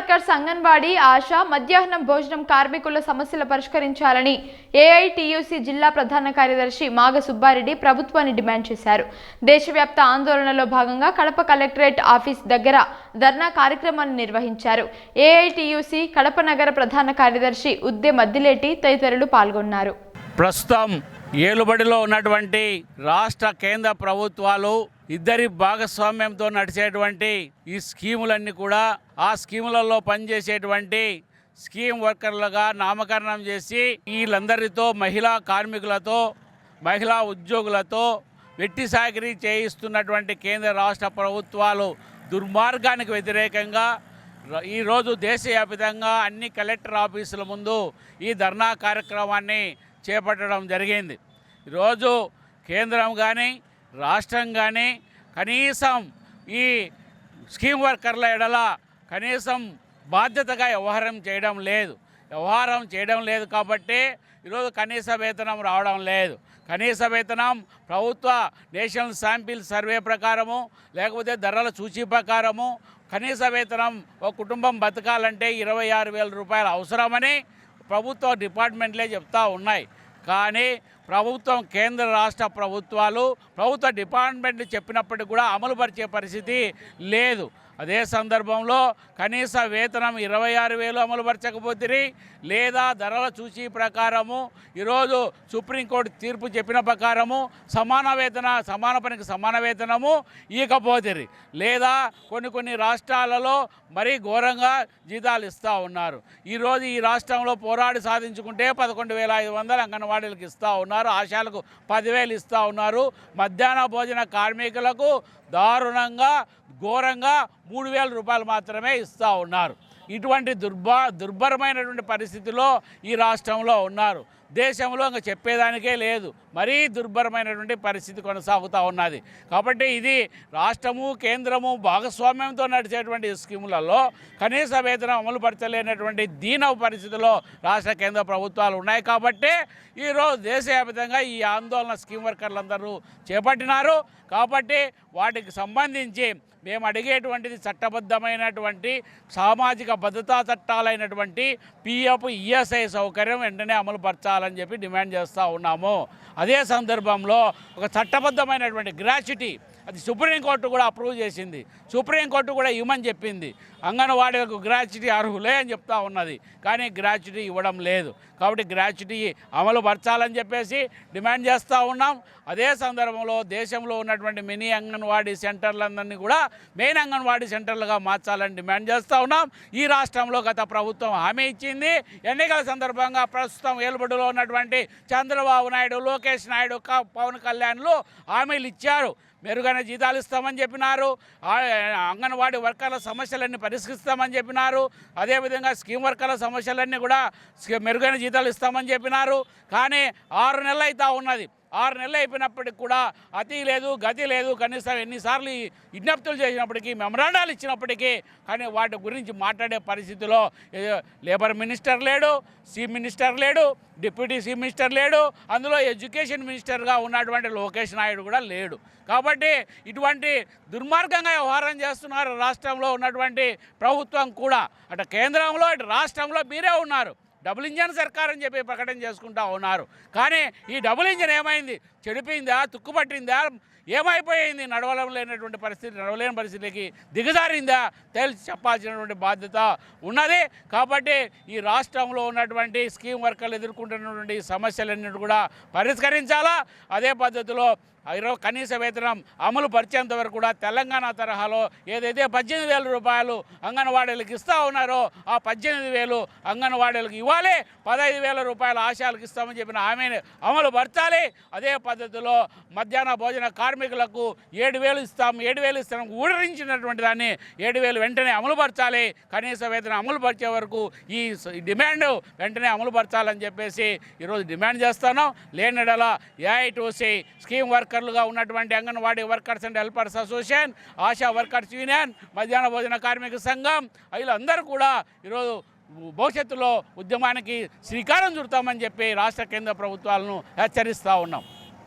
Workers anganwadi ఆశ మధ్యాహ్నం భోజనం కార్మికుల సమస్యలు పరిష్కరించాలని ఏఐటియుసి జిల్లా ప్రధాన కార్యదర్శి మాగ సుబ్బారెడ్డి ప్రభుత్వాన్ని డిమాండ్ చేశారు. దేశవ్యాప్త ఆందోళనలో భాగంగా కడప కలెక్టరేట్ ఆఫీస్ దగ్గర ధర్నా కార్యక్రమాన్ని నిర్వహించారు. ఏఐటియుసి కడప నగర ప్రధాన కార్యదర్శి ఉద్దె మద్దిలేటి తదితరులు పాల్గొన్నారు. ప్రస్తుతం ఏలుబడిలో ఉన్నటువంటి రాష్ట్ర కేంద్ర ప్రభుత్వాలు ఇద్దరి భాగస్వామ్యంతో నడిచేటువంటి ఈ స్కీములన్నీ కూడా ఆ స్కీములలో పనిచేసేటువంటి స్కీమ్ వర్కర్లుగా నామకరణం చేసి వీళ్ళందరితో మహిళా కార్మికులతో మహిళా ఉద్యోగులతో వెట్టి సాగిరి చేయిస్తున్నటువంటి కేంద్ర రాష్ట్ర ప్రభుత్వాలు దుర్మార్గానికి వ్యతిరేకంగా ఈరోజు దేశవ్యాప్తంగా అన్ని కలెక్టర్ ఆఫీసుల ముందు ఈ ధర్నా కార్యక్రమాన్ని చేపట్టడం జరిగింది. ఈరోజు కేంద్రం కానీ రాష్ట్రం కానీ కనీసం ఈ స్కీమ్ వర్కర్ల ఎడల కనీసం బాధ్యతగా వ్యవహారం చేయడం లేదు. వ్యవహారం చేయడం లేదు కాబట్టి ఈరోజు కనీస వేతనం రావడం లేదు. కనీస వేతనం ప్రభుత్వ నేషనల్ శాంపిల్ సర్వే ప్రకారము లేకపోతే ధరల సూచీ ప్రకారము కనీస వేతనం ఒక కుటుంబం బతకాలంటే ఇరవై ఆరు వేల రూపాయలు అవసరమని ప్రభుత్వ డిపార్ట్మెంట్లే చెప్తా ఉన్నాయి. కానీ ప్రభుత్వం కేంద్ర రాష్ట్ర ప్రభుత్వాలు ప్రభుత్వ డిపార్ట్మెంట్ చెప్పినప్పటికీ కూడా అమలుపరిచే పరిస్థితి లేదు. అదే సందర్భంలో కనీస వేతనం ఇరవై ఆరు వేలు అమలుపరచకపోతే లేదా ధరల సూచీ ప్రకారము ఈరోజు సుప్రీంకోర్టు తీర్పు చెప్పిన ప్రకారము సమాన వేతన సమాన పనికి సమాన వేతనము ఇకపోతే లేదా కొన్ని కొన్ని రాష్ట్రాలలో మరీ ఘోరంగా జీతాలు ఇస్తూ ఉన్నారు. ఈరోజు ఈ రాష్ట్రంలో పోరాడి సాధించుకుంటే పదకొండు వేల ఐదు వందలు అంగన్వాడీలకు ఇస్తూ ఉన్నారు ఆశాలకు పదివేలు ఇస్తూ ఉన్నారు. మధ్యాహ్న భోజన కార్మికులకు దారుణంగా ఘోరంగా మూడు వేల రూపాయలు మాత్రమే ఇస్తూ ఉన్నారు. ఇటువంటి దుర్భా దుర్భరమైనటువంటి పరిస్థితిలో ఈ రాష్ట్రంలో ఉన్నారు. దేశంలో ఇంకా చెప్పేదానికే లేదు. మరీ దుర్భరమైనటువంటి పరిస్థితి కొనసాగుతూ ఉన్నది. కాబట్టి ఇది రాష్ట్రము కేంద్రము భాగస్వామ్యంతో నడిచేటువంటి స్కీములలో కనీస వేతనం అమలు పరచలేనటువంటి దీనవ పరిస్థితిలో రాష్ట్ర కేంద్ర ప్రభుత్వాలు ఉన్నాయి. కాబట్టి ఈరోజు దేశవ్యాప్తంగా ఈ ఆందోళన స్కీమ్ వర్కర్లందరూ చేపట్టినారు. కాబట్టి వాటికి సంబంధించి మేము అడిగేటువంటిది చట్టబద్ధమైనటువంటి సామాజిక భద్రతా చట్టాలైనటువంటి పిఎఫ్ ఈఎస్ఐ సౌకర్యం వెంటనే అమలు చేయాలని చెప్పి డిమాండ్ చేస్తూ ఉన్నాము. అదే సందర్భంలో ఒక చట్టబద్ధమైనటువంటి గ్రాచ్యుటీ అది సుప్రీంకోర్టు కూడా అప్రూవ్ చేసింది. సుప్రీంకోర్టు కూడా ఇవ్వమని చెప్పింది. అంగన్వాడీలకు గ్రాచ్యుటీ అర్హులే అని చెప్తా ఉన్నది. కానీ గ్రాచ్యుటీ ఇవ్వడం లేదు. కాబట్టి గ్రాచ్యుటీ అమలు పరచాలని చెప్పేసి డిమాండ్ చేస్తూ ఉన్నాం. అదే సందర్భంలో దేశంలో ఉన్నటువంటి మినీ అంగన్వాడీ సెంటర్లందరినీ కూడా మెయిన్ అంగన్వాడీ సెంటర్లుగా మార్చాలని డిమాండ్ చేస్తూ ఉన్నాం. ఈ రాష్ట్రంలో గత ప్రభుత్వం హామీ ఇచ్చింది. ఎన్నికల సందర్భంగా ప్రస్తుతం ఏలుబడిలో ఉన్నటువంటి చంద్రబాబు నాయుడు లోకేష్ నాయుడు పవన్ కళ్యాణ్లు హామీలు ఇచ్చారు. మెరుగైన జీతాలు ఇస్తామని చెప్పినారు. అంగన్వాడీ వర్కర్ల సమస్యలన్నీ పరిష్కరిస్తామని చెప్పినారు. అదేవిధంగా స్కీమ్ వర్కర్ల సమస్యలన్నీ కూడా మెరుగైన జీతాలు ఇస్తామని చెప్పినారు. కానీ ఆరు నెలలు అవుతా ఉన్నది. ఆరు నెలలు అయిపోయినప్పటికి కూడా అతి లేదు గతి లేదు. కనీసం ఎన్నిసార్లు విజ్ఞప్తులు చేసినప్పటికీ మెమరాండాలు ఇచ్చినప్పటికీ కానీ వాటి గురించి మాట్లాడే పరిస్థితిలో లేబర్ మినిస్టర్ లేడు సి మినిస్టర్ లేడు డిప్యూటీ సి మినిస్టర్ లేడు అందులో ఎడ్యుకేషన్ మినిస్టర్గా ఉన్నటువంటి లోకేష్ నాయుడు కూడా లేడు. కాబట్టి ఇటువంటి దుర్మార్గంగా వ్యవహారం చేస్తున్నారు రాష్ట్రంలో ఉన్నటువంటి ప్రభుత్వం కూడా. అటు కేంద్రంలో అటు రాష్ట్రంలో మీరే ఉన్నారు. డబుల్ ఇంజన్ సర్కార్ అని చెప్పి ప్రకటన చేసుకుంటా ఉన్నారు. కానీ ఈ డబుల్ ఇంజన్ ఏమైంది? చెడిపోయిందా? తుక్కుపట్టిందా ఏమైపోయింది? నడవడం లేనటువంటి పరిస్థితి నడవలేని పరిస్థితికి దిగజారిందా? తెలిసి చెప్పాల్సినటువంటి బాధ్యత ఉన్నది. కాబట్టి ఈ రాష్ట్రంలో ఉన్నటువంటి స్కీమ్ వర్కర్లు ఎదుర్కొంటున్నటువంటి సమస్యలన్నిటి కూడా పరిష్కరించాలా? అదే పద్ధతిలో ఇరవై కనీస వేతనం అమలు పరిచేంత వరకు కూడా తెలంగాణ తరహాలో ఏదైతే పద్దెనిమిది వేల రూపాయలు అంగన్వాడీలకు ఇస్తా ఉన్నారో ఆ పద్దెనిమిది వేలు అంగన్వాడీలకు ఇవ్వాలి. పదహైదు వేల రూపాయల ఆశయాలకు ఇస్తామని చెప్పిన ఆమెను అమలు పరచాలి. అదే పద్ధతిలో మధ్యాహ్న భోజన కార్మికులకు ఏడు వేలు ఇస్తాం. ఏడు వేలు ఇస్తాం. ఊడరించినటువంటి దాన్ని ఏడు వేలు వెంటనే అమలు పరచాలి. కనీస వేతనం అమలు పరిచే వరకు ఈ డిమాండ్ వెంటనే అమలు పరచాలని చెప్పేసి ఈరోజు డిమాండ్ చేస్తాను లేనిడల ఏఐటూసీ స్కీమ్ వర్క్ వర్కర్లుగా ఉన్నటువంటి anganwadi workers and helpers association ASHA workers union మధ్యాహ్న భోజన కార్మిక సంఘం వీళ్ళందరూ కూడా ఈరోజు భవిష్యత్తులో ఉద్యమానికి శ్రీకారం చుడతామని చెప్పి రాష్ట్ర కేంద్ర ప్రభుత్వాలను హెచ్చరిస్తూ ఉన్నాం.